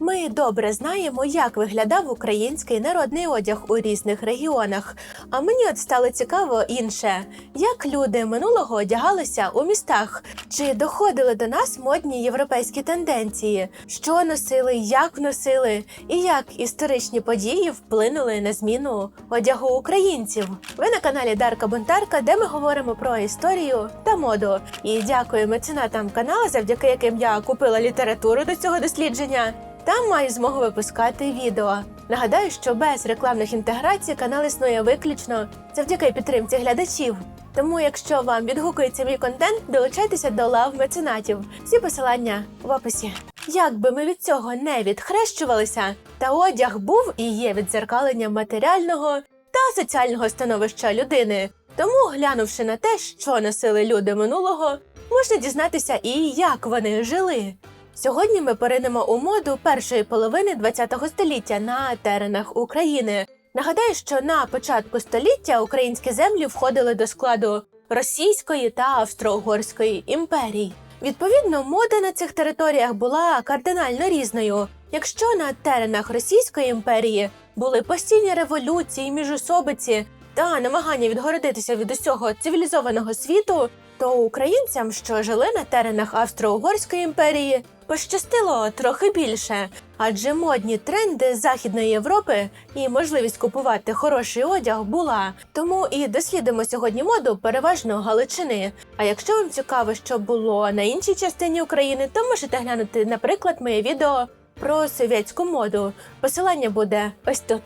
Ми добре знаємо, як виглядав український народний одяг у різних регіонах. А мені от стало цікаво інше, як люди минулого одягалися у містах, чи доходили до нас модні європейські тенденції, що носили, як носили, і як історичні події вплинули на зміну одягу українців. Ви на каналі Дарка Бунтарка, де ми говоримо про історію та моду. І дякую меценатам каналу, завдяки яким я купила літературу до цього дослідження. Там маю змогу випускати відео. Нагадаю, що без рекламних інтеграцій канал існує виключно завдяки підтримці глядачів. Тому, якщо вам відгукується мій контент, долучайтеся до лав меценатів. Всі посилання в описі. Як би ми від цього не відхрещувалися, та одяг був і є відзеркаленням матеріального та соціального становища людини. Тому, глянувши на те, що носили люди минулого, можна дізнатися і як вони жили. Сьогодні ми поринемо у моду першої половини ХХ століття на теренах України. Нагадаю, що на початку століття українські землі входили до складу Російської та Австро-Угорської імперій. Відповідно, мода на цих територіях була кардинально різною. Якщо на теренах Російської імперії були постійні революції, міжособиці та намагання відгородитися від усього цивілізованого світу, то українцям, що жили на теренах Австро-Угорської імперії, пощастило трохи більше, адже модні тренди Західної Європи і можливість купувати хороший одяг була. Тому і дослідимо сьогодні моду переважно Галичини. А якщо вам цікаво, що було на іншій частині України, то можете глянути, наприклад, моє відео про совєтську моду. Посилання буде ось тут.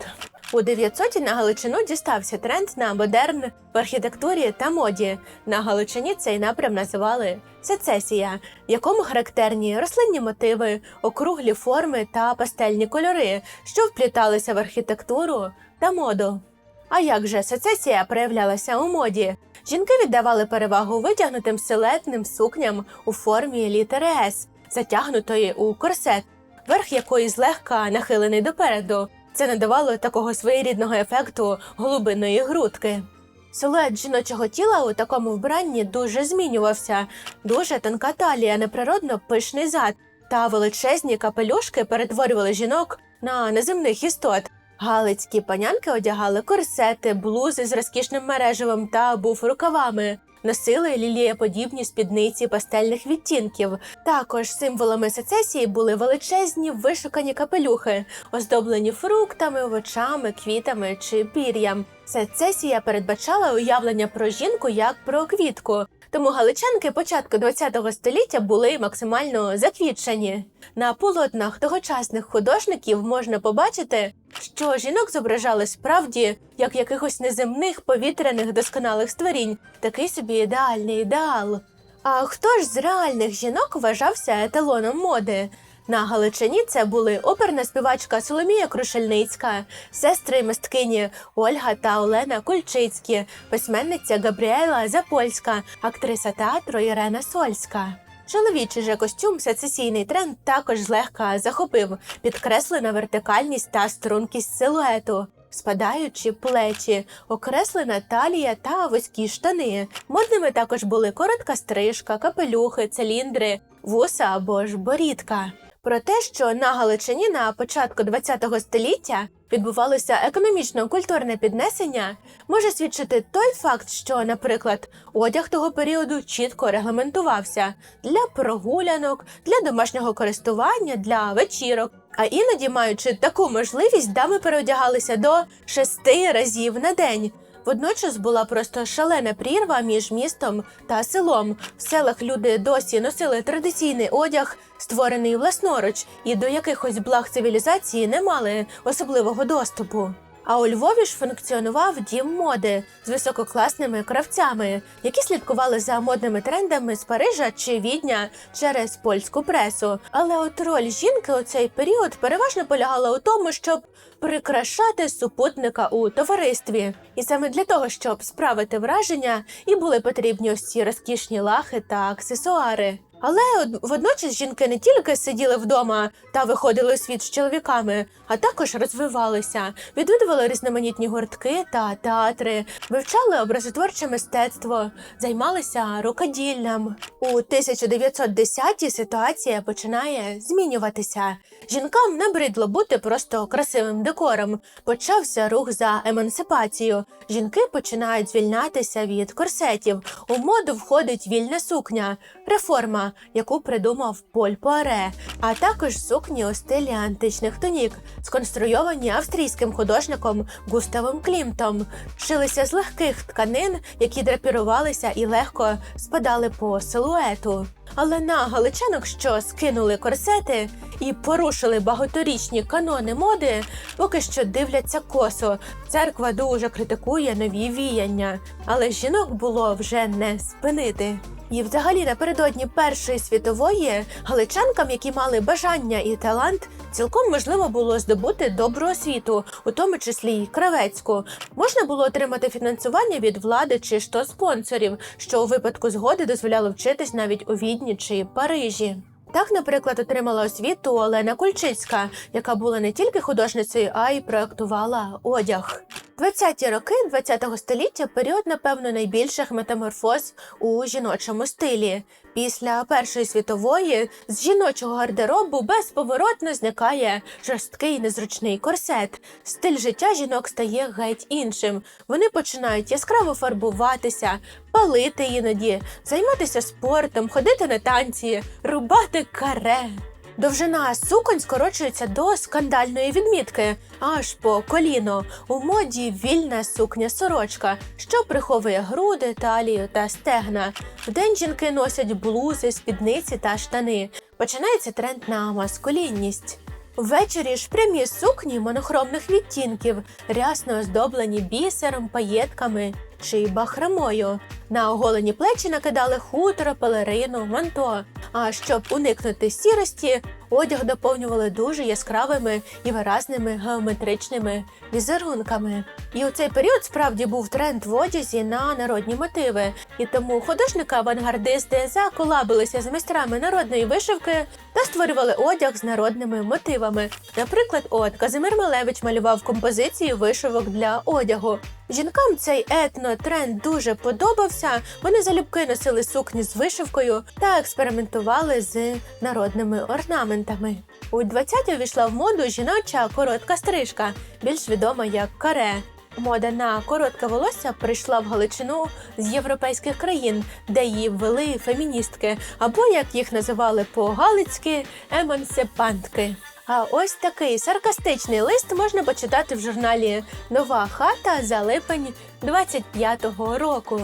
У 900-ті на Галичину дістався тренд на модерн в архітектурі та моді. На Галичині цей напрям називали сецесія, в якому характерні рослинні мотиви, округлі форми та пастельні кольори, що впліталися в архітектуру та моду. А як же сецесія проявлялася у моді? Жінки віддавали перевагу витягнутим силетним сукням у формі літери С, затягнутої у корсет, верх якої злегка нахилений допереду. Це надавало такого своєрідного ефекту голубиної грудки. Силует жіночого тіла у такому вбранні дуже змінювався. Дуже тонка талія, неприродно пишний зад та величезні капелюшки перетворювали жінок на неземних істот. Галицькі панянки одягали корсети, блузи з розкішним мережевим та буф-рукавами. Носили лілієподібні спідниці пастельних відтінків. Також символами сецесії були величезні вишукані капелюхи, оздоблені фруктами, овочами, квітами чи пір'ям. Сецесія передбачала уявлення про жінку як про квітку. Тому галичанки початку ХХ століття були максимально заквітчені. На полотнах тогочасних художників можна побачити, що жінок зображали справді як якихось неземних повітряних досконалих створінь, такий собі ідеальний ідеал. А хто ж з реальних жінок вважався еталоном моди? На Галичині це були оперна співачка Соломія Крушельницька, сестри мисткині Ольга та Олена Кульчицькі, письменниця Габріела Запольська, актриса театру Ірена Сольська. Чоловічий же костюм сецесійний тренд також злегка захопив, підкреслена вертикальність та стрункість силуету. Спадаючі плечі, окреслена талія та вузькі штани. Модними також були коротка стрижка, капелюхи, циліндри, вуса або ж борідка. Про те, що на Галичині на початку ХХ століття відбувалося економічно-культурне піднесення, може свідчити той факт, що, наприклад, одяг того періоду чітко регламентувався для прогулянок, для домашнього користування, для вечірок. А іноді, маючи таку можливість, дами переодягалися до шести разів на день. Водночас була просто шалена прірва між містом та селом. В селах люди досі носили традиційний одяг, створений власноруч, і до якихось благ цивілізації не мали особливого доступу. А у Львові ж функціонував дім моди з висококласними кравцями, які слідкували за модними трендами з Парижа чи Відня через польську пресу. Але от роль жінки у цей період переважно полягала у тому, щоб прикрашати супутника у товаристві. І саме для того, щоб справити враження, і були потрібні ось ці розкішні лахи та аксесуари. Але водночас жінки не тільки сиділи вдома та виходили у світ з чоловіками, а також розвивалися, відвідували різноманітні гуртки та театри, вивчали образотворче мистецтво, займалися рукоділлям. У 1910-ті ситуація починає змінюватися. Жінкам набридло бути просто красивим декором. Почався рух за емансипацію. Жінки починають звільнятися від корсетів. У моду входить вільна сукня, реформа, яку придумав Поль Пуаре, а також сукні у стилі античних тонік, сконструйовані австрійським художником Густавом Клімтом. Шилися з легких тканин, які драпірувалися і легко спадали по силуету. Але на галичанок, що скинули корсети і порушили багаторічні канони моди, поки що дивляться косо. Церква дуже критикує нові віяння, але жінок було вже не спинити. І взагалі напередодні Першої світової галичанкам, які мали бажання і талант, цілком можливо було здобути добру освіту, у тому числі й кравецьку. Можна було отримати фінансування від влади чи то спонсорів, що у випадку згоди дозволяло вчитись навіть у Відні чи Парижі. Так, наприклад, отримала освіту Олена Кульчицька, яка була не тільки художницею, а й проектувала одяг. 20-ті роки ХХ століття період, напевно, найбільших метаморфоз у жіночому стилі. Після Першої світової з жіночого гардеробу безповоротно зникає жорсткий незручний корсет. Стиль життя жінок стає геть іншим. Вони починають яскраво фарбуватися, палити іноді, займатися спортом, ходити на танці, рубати каре. Довжина суконь скорочується до скандальної відмітки, аж по коліно. У моді вільна сукня сорочка, що приховує груди, талію та стегна. Вдень жінки носять блузи, спідниці та штани. Починається тренд на маскулінність. Ввечері ж прямі сукні монохромних відтінків, рясно оздоблені бісером, паєтками чи бахромою. На оголені плечі накидали хутро, пелерину, манто. А щоб уникнути сірості, одяг доповнювали дуже яскравими і виразними геометричними візерунками. І у цей період справді був тренд в одязі на народні мотиви, і тому художники-авангардисти заколабилися з майстрами народної вишивки та створювали одяг з народними мотивами. Наприклад, от Казимир Малевич малював композиції вишивок для одягу. Жінкам цей етно-тренд дуже подобався. Вони залюбки носили сукні з вишивкою та експериментували з народними орнаментами. У 20-ті увійшла в моду жіноча коротка стрижка, більш відома як каре. Мода на коротке волосся прийшла в Галичину з європейських країн, де її ввели феміністки, або як їх називали по-галицьки емансипантки. А ось такий саркастичний лист можна почитати в журналі Нова хата за липень 25-го року.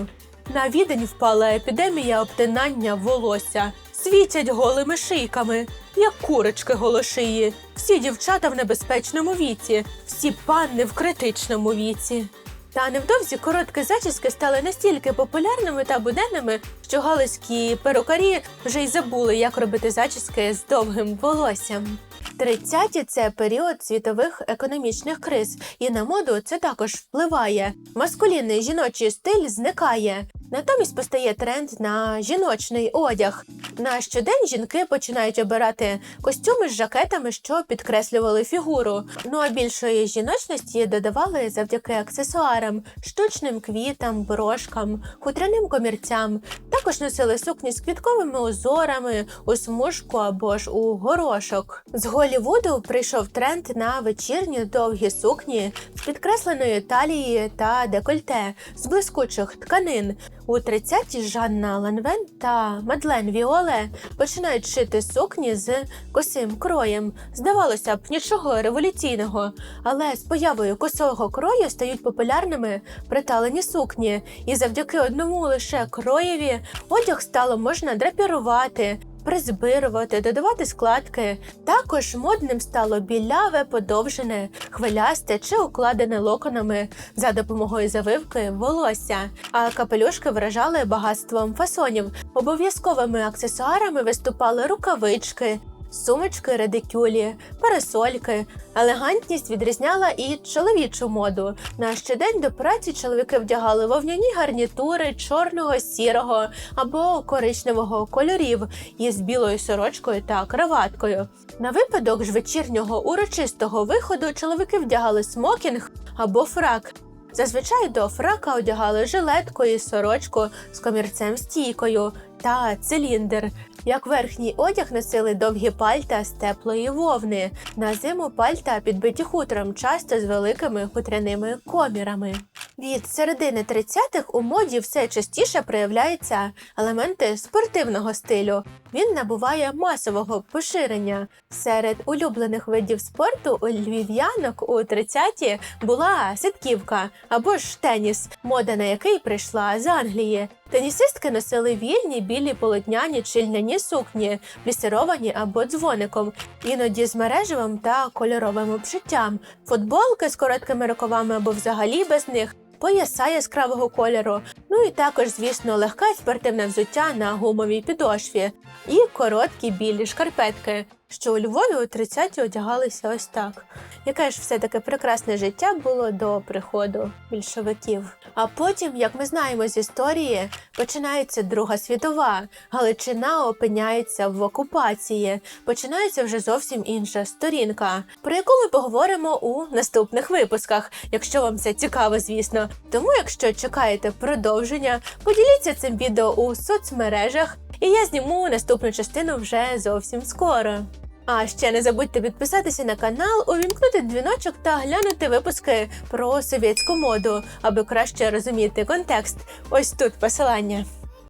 На відень впала епідемія обтинання волосся. Світять голими шийками, як курочки голошиї. Всі дівчата в небезпечному віці, всі панни в критичному віці. Та невдовзі короткі зачіски стали настільки популярними та буденними, що галицькі перукарі вже й забули, як робити зачіски з довгим волоссям. 30-ті – це період світових економічних криз, і на моду це також впливає. Маскулінний жіночий стиль зникає. Натомість постає тренд на жіночний одяг. На щодень жінки починають обирати костюми з жакетами, що підкреслювали фігуру. Ну а більшої жіночності додавали завдяки аксесуарам, штучним квітам, брошкам, хутряним комірцям. Також носили сукні з квітковими узорами, у смужку або ж у горошок. З Голлівуду прийшов тренд на вечірні довгі сукні з підкресленою талією та декольте з блискучих тканин. У 30-ті Жанна Ланвен та Мадлен Віоле починають шити сукні з косим кроєм. Здавалося б, нічого революційного, але з появою косого крою стають популярними приталені сукні, і завдяки одному лише кроєві одяг стало можна драпірувати. Призбирувати, додавати складки. Також модним стало біляве, подовжене, хвилясте чи укладене локонами за допомогою завивки волосся. А капелюшки вражали багатством фасонів. Обов'язковими аксесуарами виступали рукавички, сумочки, редикюлі, парасольки. Елегантність відрізняла і чоловічу моду. На щодень до праці чоловіки вдягали вовняні гарнітури чорного, сірого або коричневого кольорів із білою сорочкою та краваткою. На випадок ж вечірнього урочистого виходу чоловіки вдягали смокінг або фрак. Зазвичай до фрака одягали жилетку і сорочку з комірцем стійкою та циліндр. Як верхній одяг носили довгі пальта з теплої вовни. На зиму пальта підбиті хутром, часто з великими хутряними комірами. Від середини 30-х у моді все частіше проявляються елементи спортивного стилю. Він набуває масового поширення. Серед улюблених видів спорту у львів'янок у 30-ті була ситківка або ж теніс, мода на який прийшла з Англії. Тенісистки носили вільні білі полотняні чи льняні сукні, плісировані або дзвоником, іноді з мережевим та кольоровим обшиттям, футболки з короткими рукавами або взагалі без них. Пояса яскравого кольору, ну і також, звісно, легке спортивне взуття на гумовій підошві. І короткі білі шкарпетки, що у Львові у 30-ті одягалися ось так. Яке ж все-таки прекрасне життя було до приходу більшовиків. А потім, як ми знаємо з історії, починається Друга світова. Галичина опиняється в окупації. Починається вже зовсім інша сторінка, про яку ми поговоримо у наступних випусках, якщо вам це цікаво, звісно. Тому, якщо чекаєте продовження, поділіться цим відео у соцмережах, і я зніму наступну частину вже зовсім скоро. А ще не забудьте підписатися на канал, увімкнути дзвіночок та глянути випуски про совєтську моду, аби краще розуміти контекст. Ось тут посилання.